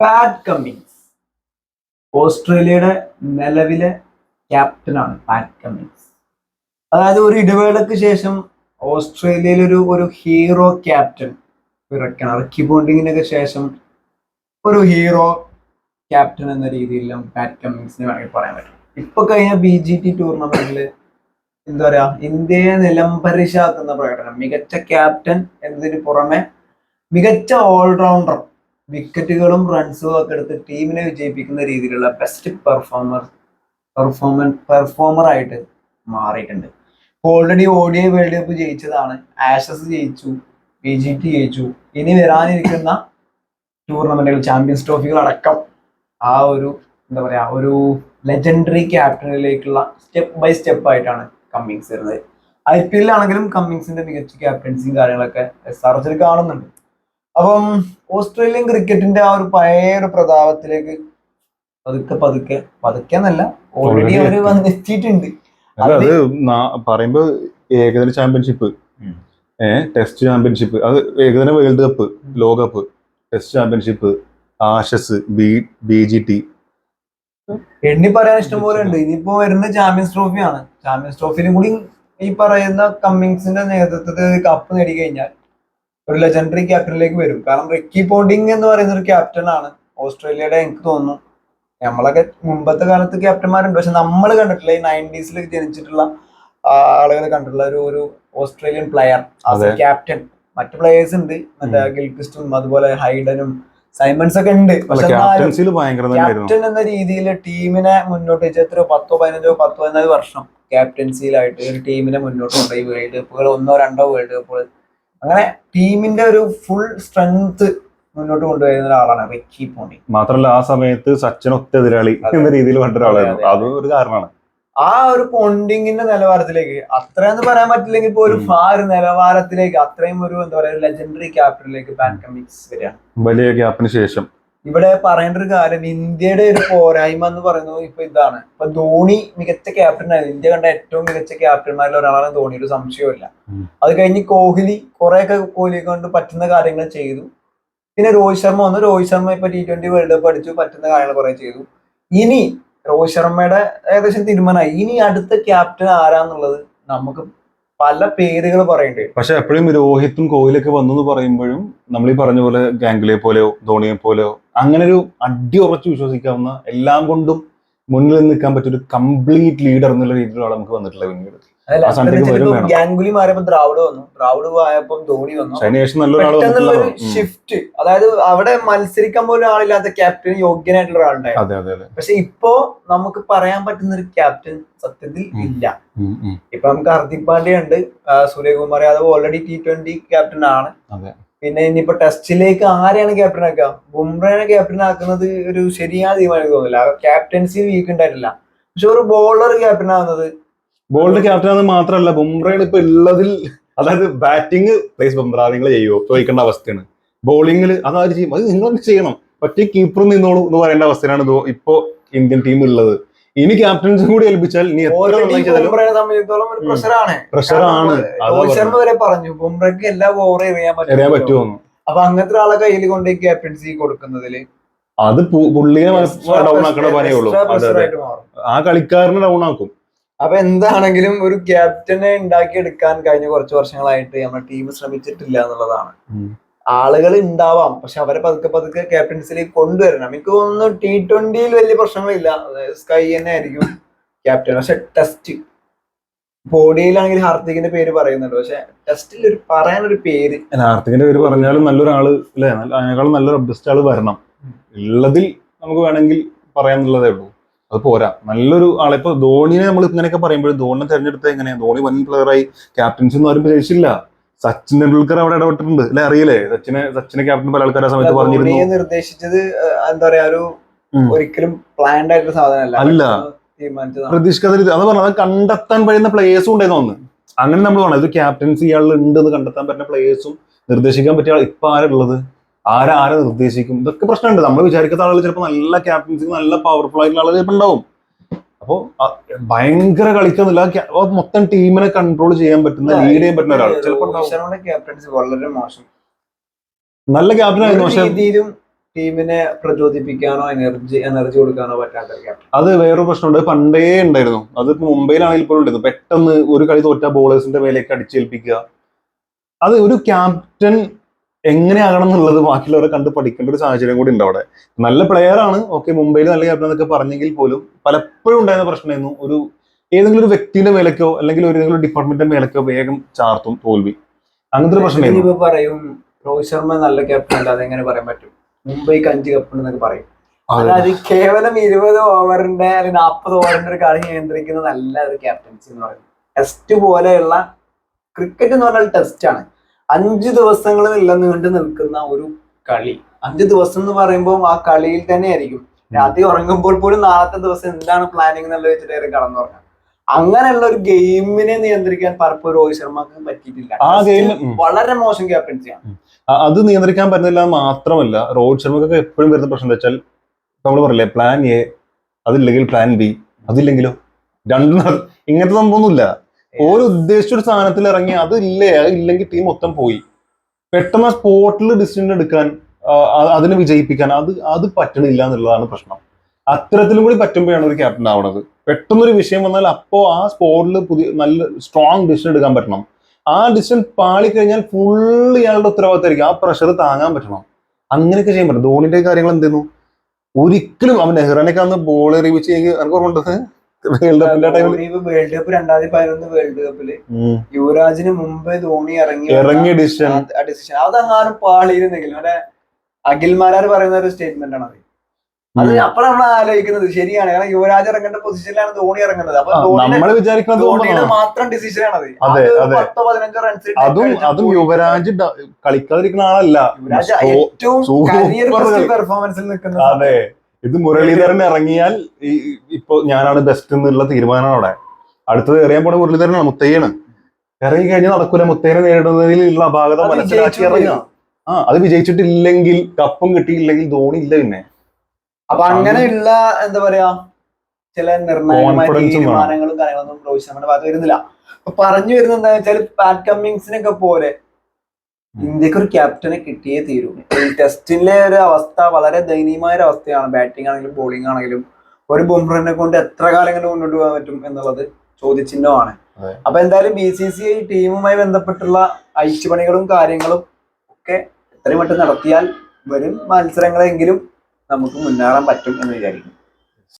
പാറ്റ് Cummings ഓസ്ട്രേലിയയുടെ നിലവിലെ ക്യാപ്റ്റനാണ് പാറ്റ് Cummings അതായത് ഒരു ഇടവേളക്ക് ശേഷം ഓസ്ട്രേലിയയിൽ ഒരു ഒരു ഹീറോ ക്യാപ്റ്റൻ ഇറക്കണം റിക്കി ബോണ്ടിങ്ങിനൊക്കെ ശേഷം ഒരു ഹീറോ ക്യാപ്റ്റൻ എന്ന രീതിയിൽ പാറ്റ് കമ്മിങ്സിന് വേണമെങ്കിൽ പറയാൻ പറ്റും. ഇപ്പൊ കഴിഞ്ഞ ബി ജി ടി ടൂർണമെന്റിൽ എന്താ പറയാ ഇന്ത്യയെ നിലംപരിശാക്കുന്ന പ്രകടനം. മികച്ച ക്യാപ്റ്റൻ എന്നതിന് പുറമെ മികച്ച ഓൾറൗണ്ടർ വിക്കറ്റുകളും റൺസും ഒക്കെ എടുത്ത് ടീമിനെ വിജയിപ്പിക്കുന്ന രീതിയിലുള്ള ബെസ്റ്റ് പെർഫോമർ പെർഫോമൻ പെർഫോമർ ആയിട്ട് മാറിയിട്ടുണ്ട്. ഓൾറെഡി ഓഡിയ വേൾഡ് കപ്പ് ജയിച്ചതാണ്. ആഷസ് ജയിച്ചു ബി ജി ടി ജയിച്ചു. ഇനി വരാനിരിക്കുന്ന ടൂർണമെന്റുകൾ ചാമ്പ്യൻസ് ട്രോഫികൾ അടക്കം ആ ഒരു എന്താ പറയാ ഒരു ലെജൻഡറി ക്യാപ്റ്റനിലേക്കുള്ള സ്റ്റെപ്പ് ബൈ സ്റ്റെപ്പ് ആയിട്ടാണ് കമ്മിങ്സ് വരുന്നത്. ഐ പി എല്ലിലാണെങ്കിലും കമ്മിങ്സിന്റെ മികച്ച ക്യാപ്റ്റൻസിയും കാര്യങ്ങളൊക്കെ എസ് ആർ എസിൽ കാണുന്നുണ്ട്. അപ്പം ഓസ്ട്രേലിയൻ ക്രിക്കറ്റിന്റെ ആ ഒരു പഴയ ഒരു പ്രതാപത്തിലേക്ക് പതുക്കെ പതുക്കെ പതുക്കെ എന്നല്ല ഓൾറെഡി അവർ വന്നെത്തിയിട്ടുണ്ട് അത് പറയുമ്പോ ഏകദിന ചാമ്പ്യൻഷിപ്പ് ഏഹ് ടെസ്റ്റ് ചാമ്പ്യൻഷിപ്പ് അത് ഏകദിന വേൾഡ് കപ്പ് ലോകകപ്പ് test championship Ashes B B G T. എണ്ണി പറയാൻ ഇഷ്ടംപോലെ ഉണ്ട്. ഇനിയിപ്പോ വരുന്ന ചാമ്പ്യൻസ് ട്രോഫിയാണ് ചാമ്പ്യൻസ് ട്രോഫിയിലും കൂടി ഈ പറയുന്ന കമ്മിങ്സിന്റെ നേതൃത്വത്തിൽ കപ്പ് നേടി കഴിഞ്ഞാൽ ഒരു ലെജൻഡറി ക്യാപ്റ്റനിലേക്ക് വരും. കാരണം റിക്കി പോണ്ടിങ് എന്ന് പറയുന്ന ഒരു ക്യാപ്റ്റൻ ആണ് ഓസ്ട്രേലിയയുടെ എനിക്ക് തോന്നുന്നു. നമ്മളൊക്കെ മുമ്പത്തെ കാലത്ത് ക്യാപ്റ്റന്മാരുണ്ട് പക്ഷെ നമ്മൾ കണ്ടിട്ടില്ല ഈ നയന്റീസിൽ ജനിച്ചിട്ടുള്ള ആളുകൾ കണ്ടിട്ടുള്ള ഒരു ഒരു ഓസ്ട്രേലിയൻ പ്ലെയർ. ക്യാപ്റ്റൻ മറ്റു പ്ലേയേഴ്സ് ഉണ്ട്. മറ്റേ ഗിൽക്രിസ്റ്റും അതുപോലെ ഹൈഡനും സൈമൺസ് ഒക്കെ ഉണ്ട്. പക്ഷെ ക്യാപ്റ്റൻ എന്ന രീതിയിൽ ടീമിനെ മുന്നോട്ട് വെച്ച എത്രയോ പത്തോ പതിനഞ്ചോ പത്തോ പതിനാല് വർഷം ക്യാപ്റ്റൻസിയിലായിട്ട് ഒരു ടീമിനെ മുന്നോട്ട് കൊണ്ടുപോയി. വേൾഡ് കപ്പുകൾ ഒന്നോ രണ്ടോ വേൾഡ് കപ്പുകൾ അങ്ങനെ ടീമിന്റെ ഒരു ഫുൾ സ്ട്രെങ്ത് മുന്നോട്ട് കൊണ്ടുവരുന്ന ഒരാളാണ് റിക്കി പോണി. മാത്രമല്ല ആ സമയത്ത് സച്ചിൻ ഒത്ത എതിരാളി എന്ന രീതിയിൽ കണ്ട ഒരാളായിരുന്നു. അതെ, ഒരു കാരണമാണ്. ആ ഒരു പോണ്ടിങ്ങിന്റെ നിലവാരത്തിലേക്ക് അത്രയെന്ന് പറയാൻ പറ്റില്ലെങ്കിൽ പോലും ആ ഒരു നിലവാരത്തിലേക്ക് അത്രയും ഒരു എന്താ പറയുക ലെജൻഡറി ക്യാപ്റ്റനിലേക്ക് ബാൻ വരികയാണ്. വലിയ ഗ്യാപ്പിന് ശേഷം. ഇവിടെ പറയേണ്ട ഒരു കാര്യം ഇന്ത്യയുടെ ഒരു പോരായ്മ എന്ന് പറയുന്നത് ഇപ്പൊ ഇതാണ്. ഇപ്പൊ ധോണി മികച്ച ക്യാപ്റ്റൻ ആയിരുന്നു. ഇന്ത്യ കണ്ട ഏറ്റവും മികച്ച ക്യാപ്റ്റന്മാരിൽ ഒരാളാണ് ധോണി ഒരു സംശയമില്ല. അത് കഴിഞ്ഞ് കോഹ്ലി കുറെയൊക്കെ കോഹ്ലി കൊണ്ട് പറ്റുന്ന കാര്യങ്ങൾ ചെയ്തു. പിന്നെ രോഹിത് ശർമ്മ വന്നു. രോഹിത് ശർമ്മ ഇപ്പൊ ടി ട്വന്റി വേൾഡ് കപ്പ് അടിച്ചു പറ്റുന്ന കാര്യങ്ങൾ കുറെ ചെയ്തു. ഇനി രോഹിത് ശർമ്മയുടെ ഏകദേശം തീരുമാനമായി. ഇനി അടുത്ത ക്യാപ്റ്റൻ ആരാന്നുള്ളത് നമുക്ക് പല പേരുകൾ പറയേണ്ടി വരും പക്ഷെ എപ്പോഴും രോഹിത്തും കോഹ്ലിയൊക്കെ വന്നു എന്ന് പറയുമ്പോഴും നമ്മൾ ഈ പറഞ്ഞ പോലെ ഗാംഗുലിയെ പോലെയോ ധോണിയെ പോലെയോ അങ്ങനെ ഒരു അടി ഉറച്ചു വിശ്വസിക്കാവുന്ന എല്ലാം കൊണ്ടും മുന്നിൽ നിൽക്കാൻ പറ്റിയ ഒരു കംപ്ലീറ്റ് ലീഡർ എന്നുള്ള രീതിയിലുള്ള നമുക്ക് വന്നിട്ടുള്ളത് പിന്നീട്. ഗാംഗുലി മാറിയപ്പോ ദ്രാവിഡ് വന്നു. ദ്രാവിഡ് പോയപ്പോ ധോണി വന്നു. ഷിഫ്റ്റ് അതായത് അവിടെ മത്സരിക്കാൻ പോലും ആളില്ലാത്ത ക്യാപ്റ്റൻ യോഗ്യനായിട്ടുള്ള ഒരാളുണ്ടായിരുന്നു. പക്ഷെ ഇപ്പോ നമുക്ക് പറയാൻ പറ്റുന്ന ഒരു ക്യാപ്റ്റൻ സത്യത്തിൽ ഇല്ല. ഇപ്പൊ നമുക്ക് ഹർദിക് പാണ്ഡ്യ ഉണ്ട്. Suryakumar Yadav already T twenty captain ആണ്. പിന്നെ ഇനിയിപ്പോ ടെസ്റ്റിലേക്ക് ആരെയാണ് ക്യാപ്റ്റൻ ആക്കുക? ബുംറയെ ക്യാപ്റ്റൻ ആക്കുന്നത് ഒരു ശരിയായ തീരുമാനം തോന്നില്ല ക്യാപ്റ്റൻസി വീക്ക് ഉണ്ടായിട്ടില്ല. പക്ഷെ ഒരു ബോളർ ക്യാപ്റ്റൻ ആവുന്നത് ബോൾഡ് ക്യാപ്റ്റൻ എന്ന് മാത്രമല്ല ബുംറയാണ് ഇപ്പൊ ഉള്ളതിൽ അതായത് ബാറ്റിംഗ് പ്ലേസ് ബുംറ നിങ്ങൾ ചെയ്യുമോ ചോദിക്കേണ്ട അവസ്ഥയാണ്. ബോളിംഗിൽ അതാര് ചെയ്യും അത് നിങ്ങൾ ചെയ്യണം. ഒറ്റ കീപ്പർ നിന്നോളൂ എന്ന് പറയേണ്ട അവസ്ഥയാണ് ഇപ്പോ ഇന്ത്യൻ ടീം ഉള്ളത്. ഇനി ക്യാപ്റ്റൻസ് കൂടി ഏൽപ്പിച്ചാൽ പ്രഷറാണ് വരെ പറഞ്ഞു ബുംറയ്ക്ക് എല്ലാ ഓവർ എറിയാൻ എറിയാൻ പറ്റും പറ്റുമോ അപ്പൊ അങ്ങനത്തെ ഒരാളെ കയ്യിൽ കൊണ്ട് ക്യാപ്റ്റൻസി കൊടുക്കുന്നതിൽ അത് പുള്ളിയെ ഡൗൺ ആക്കണ പറയുള്ളൂ ആ കളിക്കാരനെ ഡൗൺ ആക്കും. അപ്പൊ എന്താണെങ്കിലും ഒരു ക്യാപ്റ്റനെ ഉണ്ടാക്കിയെടുക്കാൻ കഴിഞ്ഞ കുറച്ച് വർഷങ്ങളായിട്ട് നമ്മുടെ ടീം ശ്രമിച്ചിട്ടില്ല എന്നുള്ളതാണ്. ആളുകൾ ഉണ്ടാവാം പക്ഷെ അവരെ പതുക്കെ പതുക്കെ ക്യാപ്റ്റൻസിലേക്ക് കൊണ്ടുവരണം. എനിക്ക് തോന്നുന്നു ടി ട്വന്റിയിൽ വലിയ പ്രശ്നങ്ങളില്ല. സ്കൈ തന്നെ ആയിരിക്കും ക്യാപ്റ്റൻ. പക്ഷെ ടെസ്റ്റ് ബോഡിയിലാണെങ്കിൽ ഹാർദിക്കിന്റെ പേര് പറയുന്നുണ്ട്. പക്ഷെ ടെസ്റ്റിൽ ഒരു പറയാനൊരു പേര്. ഹാർദിക്കിന്റെ പേര് പറഞ്ഞാലും നല്ലൊരാൾ അല്ലെ? അതിനേക്കാളും നല്ലൊരു ബെസ്റ്റ് ആൾ വരണം. ഉള്ളതിൽ നമുക്ക് വേണമെങ്കിൽ പറയാന്നുള്ളതേ ഉള്ളൂ. അത് പോരാ. നല്ലൊരു ആളെ. ഇപ്പൊ ധോണിനെ നമ്മൾ ഇങ്ങനെയൊക്കെ പറയുമ്പോഴും ധോണിനെ തെരഞ്ഞെടുത്ത എങ്ങനെയാ? ധോണി വൻ പ്ലെയറായി ക്യാപ്റ്റൻസി എന്ന് പറയുമ്പോൾ ശേഷിയില്ല സച്ചിൻ ടെണ്ടുൽക്കർ അവിടെ ഇടപെട്ടിട്ടുണ്ട്. അല്ലെ? അറിയില്ലേ? സച്ചിനെ സച്ചിനെ ക്യാപ്റ്റൻ പല ആൾക്കാരെ സമയത്ത് പറഞ്ഞിരുന്നു. നിർദ്ദേശിച്ചത് എന്താ പറയാ ഒരു ഒരിക്കലും പ്ലാൻഡ് ആയിട്ടുള്ള സാധനമല്ല. അല്ല. പ്രതീക്ഷ അത് പറഞ്ഞത് അത് കണ്ടെത്താൻ കഴിയുന്ന പ്ലേയേഴ്സും ഉണ്ടായിരുന്നു ഒന്ന് അങ്ങനെ നമ്മൾ പറഞ്ഞത് ഇത് ക്യാപ്റ്റൻസി ഇയാളിൽ ഉണ്ട് എന്ന് കണ്ടെത്താൻ പറ്റുന്ന പ്ലേയേഴ്സും നിർദ്ദേശിക്കാൻ പറ്റിയ ഇപ്പൊ ആരാ ഉള്ളത് ആരെ നിർദ്ദേശിക്കും? ഇതൊക്കെ പ്രശ്നമുണ്ട്. നമ്മൾ വിചാരിക്കാത്ത ആളുകൾ ചിലപ്പോൾ നല്ല ക്യാപ്റ്റൻസി നല്ല പവർഫുൾ ആയിട്ടുള്ള ആളുകൾ ചിലപ്പോൾ ഉണ്ടാവും. അപ്പോൾ ഭയങ്കര കളിക്കുന്നില്ല മൊത്തം ടീമിനെ കൺട്രോൾ ചെയ്യാൻ പറ്റുന്ന ലീഡ് ചെയ്യാൻ പറ്റുന്ന ഒരാൾ ചിലപ്പോൾ ക്യാപ്റ്റൻസി വളരെ മോശം. നല്ല ക്യാപ്റ്റൻ ആയിരുന്നു. പക്ഷെ ടീമിനെ പ്രചോദിപ്പിക്കാനോ എനർജി എനർജി കൊടുക്കാനോ പറ്റാത്ത അത് വേറൊരു പ്രശ്നമുണ്ട്. പണ്ടേ ഉണ്ടായിരുന്നു. അത് മുംബൈയിലാണെങ്കിൽ ഇപ്പോഴും ഉണ്ടായിരുന്നു. പെട്ടെന്ന് ഒരു കളി തോറ്റ ബോളേഴ്സിന്റെ മേലേക്ക് അടിച്ചേൽപ്പിക്കുക. അത് ഒരു ക്യാപ്റ്റൻ എങ്ങനെയാകണം എന്നുള്ളത് ബാക്കിയുള്ളവരെ കണ്ട് പഠിക്കേണ്ട ഒരു സാഹചര്യം കൂടി ഉണ്ട് അവിടെ. നല്ല പ്ലെയർ ആണ്. ഓക്കെ മുംബൈയിൽ നല്ല ക്യാപ്റ്റൻ എന്നൊക്കെ പറഞ്ഞെങ്കിൽ പോലും പലപ്പോഴും ഉണ്ടായിരുന്ന പ്രശ്നമായിരുന്നു. ഒരു ഏതെങ്കിലും ഒരു വ്യക്തിയുടെ മേലേക്കോ അല്ലെങ്കിൽ ഒരു ഏതെങ്കിലും ഡിപ്പാർട്ട്മെന്റിന്റെ മേലേക്കോ വേഗം ചാർത്തും തോൽവി. അങ്ങനത്തെ ഒരു പ്രശ്നം പറയും രോഹിത് ശർമ്മ നല്ല ക്യാപ്റ്റൻ അല്ല അതെങ്ങനെ പറയാൻ പറ്റും? മുംബൈക്ക് അഞ്ച് കപ്പ് എന്നൊക്കെ പറയും. അതെ. അതായത് കേവലം ഇരുപത് ഓവറിന്റെ അല്ലെങ്കിൽ നാൽപ്പത് ഓവറിന്റെ ഒരു കളി നിയന്ത്രിക്കുന്ന നല്ല ഒരു ക്യാപ്റ്റൻസി എന്ന് പറയുന്നത്. ടെസ്റ്റ് പോലെയുള്ള ക്രിക്കറ്റ് എന്ന് പറഞ്ഞാൽ ടെസ്റ്റ് ആണ്. അഞ്ച് ദിവസങ്ങളിലല്ല നീണ്ടു നിൽക്കുന്ന ഒരു കളി. അഞ്ച് ദിവസം എന്ന് പറയുമ്പോൾ ആ കളിയിൽ തന്നെ ആയിരിക്കും രാത്രി ഉറങ്ങുമ്പോൾ പോലും നാളത്തെ ദിവസം എന്താണ് പ്ലാനിങ് എന്നുള്ളത് വെച്ചിട്ട് കടന്നു പറഞ്ഞത് അങ്ങനെയുള്ള ഒരു ഗെയിമിനെ നിയന്ത്രിക്കാൻ പലപ്പോഴും രോഹിത് ശർമ്മക്ക് പറ്റിയിട്ടില്ല. ആ ഗെയിം വളരെ മോശം ക്യാപ്റ്റൻസിയാണ് അത് നിയന്ത്രിക്കാൻ പറ്റുന്നില്ല മാത്രമല്ല രോഹിത് ശർമ്മക്കൊക്കെ എപ്പോഴും വരുന്ന പ്രശ്നം എന്താ വെച്ചാൽ നമ്മൾ പറയില്ലേ പ്ലാൻ എ അതില്ലെങ്കിൽ പ്ലാൻ ബി അതില്ലെങ്കിലോ? രണ്ടും ഇങ്ങനത്തെ സംഭവമൊന്നുമില്ല. ഓരോ ഉദ്ദേശിച്ച ഒരു സ്ഥാനത്തിൽ ഇറങ്ങി അത് ഇല്ലേ അത് ഇല്ലെങ്കിൽ ടീം മൊത്തം പോയി. പെട്ടെന്ന് സ്പോട്ടിൽ ഡിസിഷൻ എടുക്കാൻ അതിനെ വിജയിപ്പിക്കാൻ അത് അത് പറ്റണില്ല എന്നുള്ളതാണ് പ്രശ്നം. അത്തരത്തിലും കൂടി പറ്റുമ്പോഴാണ് ഒരു ക്യാപ്റ്റൻ ആവണത്. പെട്ടെന്നൊരു വിഷയം വന്നാൽ അപ്പോൾ ആ സ്പോട്ടിൽ പുതിയ നല്ല സ്ട്രോങ് ഡിസിഷൻ എടുക്കാൻ പറ്റണം. ആ ഡിസിഷൻ പാളിക്കഴിഞ്ഞാൽ ഫുള്ള് ഇയാളുടെ ഉത്തരവാദിത്തമായിരിക്കും. ആ പ്രഷർ താങ്ങാൻ പറ്റണം. അങ്ങനെയൊക്കെ ചെയ്യാൻ പറ്റും. ധോണിന്റെ കാര്യങ്ങൾ എന്തെന്നു ഒരിക്കലും അവൻ നെഹ്റാനൊക്കെ അന്ന് ബോൾ എറിയിച്ച് എനിക്ക് എനിക്ക് ഓർമ്മയുണ്ട് വേൾഡ് കപ്പ് രണ്ടായിരത്തി പതിനൊന്ന് വേൾഡ് കപ്പിൽ യുവരാജിന് മുമ്പ് ധോണി ഇറങ്ങി ഇറങ്ങിയ ഡിസിഷൻ ഡിസിഷൻ അതങ്ങാനും പാളിയിരുന്നെങ്കിൽ അവിടെ അഖിൽമാരാർ പറയുന്ന ഒരു സ്റ്റേറ്റ്മെന്റ് ആണ് അത്. അത് അപ്പോൾ നമ്മൾ ആലോചിക്കുന്നത്. ശരിയാണ്. കാരണം യുവരാജ് ഇറങ്ങേണ്ട പൊസിഷനിലാണ് ധോണി ഇറങ്ങുന്നത്. അപ്പൊ ധോണിയുടെ വിചാരിക്കുന്നത് മാത്രം അതെ. പത്തോ പതിനഞ്ചോ റൺസ് അതും അതും യുവരാജ് കളിക്കാതിരിക്കുന്ന ആളല്ല. ഏറ്റവും പെർഫോമൻസിൽ നിൽക്കുന്ന അതെ. ഇത് മുരളീധരൻ ഇറങ്ങിയാൽ ഈ- ഇപ്പൊ ഞാനാണ് ബെസ്റ്റ് എന്നുള്ള തീരുമാനമാണ് അവിടെ. അടുത്തത് എറിയാൻ പോണ മുരളീധരനാണ് മുത്തയ്യാണ്. ഇറങ്ങി കഴിഞ്ഞാൽ നടക്കൂല മുത്തയ്യനെ നേരിടുന്നതിലുള്ള അപാകത മനസ്സിലാക്കി ഇറങ്ങുക ആ അത് വിജയിച്ചിട്ടില്ലെങ്കിൽ കപ്പും കിട്ടിയില്ലെങ്കിൽ ധോണി ഇല്ല പിന്നെ. അപ്പൊ അങ്ങനെയുള്ള എന്താ പറയാ ചില നിർണായകമായ. തീരുമാനങ്ങളും കാര്യങ്ങളൊന്നും രോഹിത് ശർമ്മയുടെ ഭാഗത്ത് വരുന്നില്ല. പറഞ്ഞു വരുന്നത് എന്താ വെച്ചാൽ പാറ്റ് കമ്മിങ്സിനൊക്കെ പോലെ ഇന്ത്യയ്ക്ക് ഒരു ക്യാപ്റ്റനെ കിട്ടിയേ തീരൂ. ടെസ്റ്റിന്റെ ടെസ്റ്റിലെ ഒരു അവസ്ഥ വളരെ ദയനീയമായ ഒരു അവസ്ഥയാണ്. ബാറ്റിംഗ് ആണെങ്കിലും ബോളിംഗ് ആണെങ്കിലും. ഒരു ബോംബറിനെ കൊണ്ട് എത്ര കാലം ഇങ്ങനെ മുന്നോട്ട് പോകാൻ പറ്റും എന്നുള്ളത് ചോദ്യചിഹ്നമാണ്. അപ്പൊ എന്തായാലും ബി സി സി ഐ ടീമുമായി ബന്ധപ്പെട്ടുള്ള അയച്ചുപണികളും കാര്യങ്ങളും ഒക്കെ എത്രയും പെട്ടെന്ന് നടത്തിയാൽ വരും മത്സരങ്ങളെങ്കിലും നമുക്ക് മുന്നേറാൻ പറ്റും എന്ന് വിചാരിക്കും